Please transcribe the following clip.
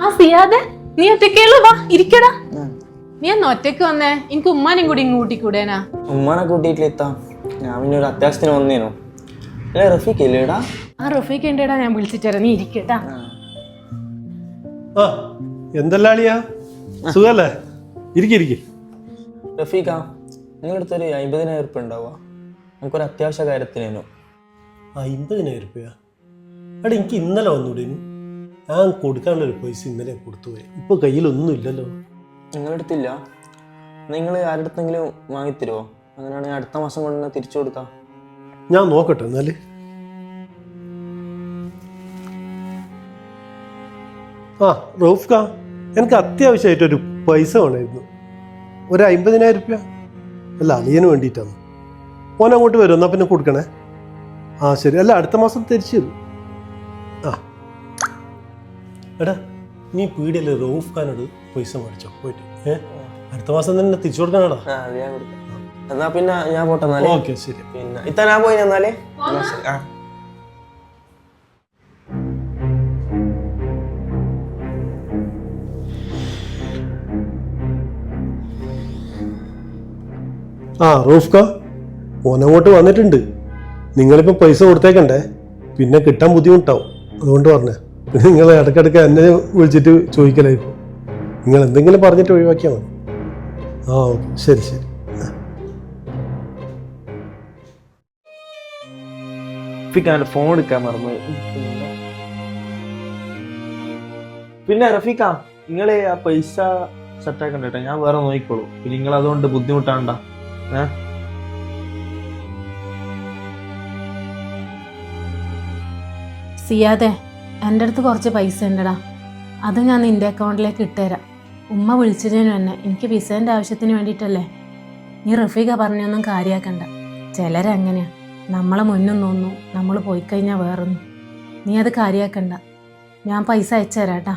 ആ സിയാദെ നീ ഒറ്റയ്ക്കുള്ളൂ വാ ഇരിക്കടാ. നീ ഒന്ന് ഒറ്റയ്ക്ക് വന്നേ? എനിക്ക് ഉമ്മാനും കൂടി ഇങ്ങ് കൂട്ടിക്കൂടേനാ. ഉമ്മാനെ കൂട്ടിയിട്ടില്ല ഇത്താ. ഞാൻ പിന്നെ ഒരു അത്യാവശ്യത്തിന് വന്നേനു. അല്ലേ റഫീഖ് ഇല്ലേടാ ആ റഫീഖ് ഉണ്ടേടാ ഞാൻ വിളിച്ചിട്ട് നീ ഇരിക്കട്ടാ. ആ. എന്തല്ലാളിയാ സുഖല്ലേ? ഇരിക്കിരിക്കെ റഫീഖാ നിങ്ങളുടെ അടുത്തൊരു അമ്പതിനായിരം ഉറുപ്പ്യ ഉണ്ടാവുക. നമുക്കൊരു അത്യാവശ്യ കാര്യത്തിനേനു അമ്പതിനായിരം രൂപ എടാ എനിക്ക് ഇന്നലെ വന്നൂടേനു. ഞാൻ കൊടുക്കാനുള്ള ഒരു പൈസ ഇന്നലെ കൊടുത്തു പോയി. ഇപ്പൊ കയ്യിലൊന്നും ഇല്ലല്ലോ. നിങ്ങളുടെ അടുത്തില്ല നിങ്ങൾ ആരുടെങ്കിലും വാങ്ങിത്തരുമോ അങ്ങനെയാണെങ്കിൽ അടുത്ത മാസം കൊണ്ട് തിരിച്ചു കൊടുക്കാം. ഞാൻ നോക്കട്ടെ എന്നാൽ. ആ റൌഫ്ക എനിക്ക് അത്യാവശ്യമായിട്ടൊരു പൈസ വേണമായിരുന്നു. ഒരു അമ്പതിനായിരം രൂപ അല്ല അളിയന് വേണ്ടിയിട്ടാണ്. ഓൻ അങ്ങോട്ട് വരും എന്നാൽ പിന്നെ കൊടുക്കണേ? ആ ശരി. അല്ല അടുത്ത മാസം തിരിച്ചു തരും എടാ നീ പീടിയല്ലേ റൌഫ് ഖാനോട് പൈസ മേടിച്ചോ പോയിട്ട് ഏഹ് അടുത്ത മാസം തന്നെ തിരിച്ചു കൊടുക്കാനാടാ ആ ഞാൻ കൊടുക്കാം. എന്നാ പിന്നെ ഞാൻ പോട്ടെ എന്നാലേ. ഓക്കെ ശരി. പിന്നെ. ഇത്ത ഞാൻ പോയി എന്നാലേ? എന്നാ ആ. ആ റൂഫ്ക ഓനങ്ങോട്ട് വന്നിട്ടുണ്ട്. നിങ്ങളിപ്പോൾ പൈസ കൊടുത്തേക്കണ്ടേ? പിന്നെ കിട്ടാൻ ബുദ്ധിമുട്ടാവും. അതുകൊണ്ട് പറഞ്ഞേ. നിങ്ങൾ ഇടയ്ക്കിടയ്ക്ക് എന്നെ വിളിച്ചിട്ട് ചോദിക്കലായി നിങ്ങൾ എന്തെങ്കിലും പറഞ്ഞിട്ട് ഒഴിവാക്കിയാൽ മതി. ആ ഓക്കെ. ശരി ശരി. ഫോൺ എടുക്കാൻ മറന്നു. പിന്നെ റഫീഖ നിങ്ങളെ ആ പൈസ സെറ്റാക്കണ്ട കേട്ടോ ഞാൻ വേറെ നോക്കിക്കോളൂ. പിന്നെ നിങ്ങൾ അതുകൊണ്ട് ബുദ്ധിമുട്ടാണ്ട. ഏ? സിയാദെ എന്റെ അടുത്ത് കുറച്ച് പൈസ ഉണ്ടടാ. അത് ഞാൻ നിന്റെ അക്കൗണ്ടിലേക്ക് ഇട്ടുതരാം ഉമ്മ വിളിച്ചതിന് തന്നെ എനിക്ക് വിസേന്റെ ആവശ്യത്തിന് വേണ്ടിയിട്ടല്ലേ? നീ റഫീഖ പറഞ്ഞൊന്നും കാര്യമാക്കണ്ട ചിലരങ്ങനെയാ നമ്മളെ മുന്നും നോന്നു നമ്മൾ പോയി കഴിഞ്ഞാൽ വേറൊന്നും. നീ അത് കാര്യമാക്കണ്ട ഞാൻ പൈസ അയച്ചു തരാട്ടാ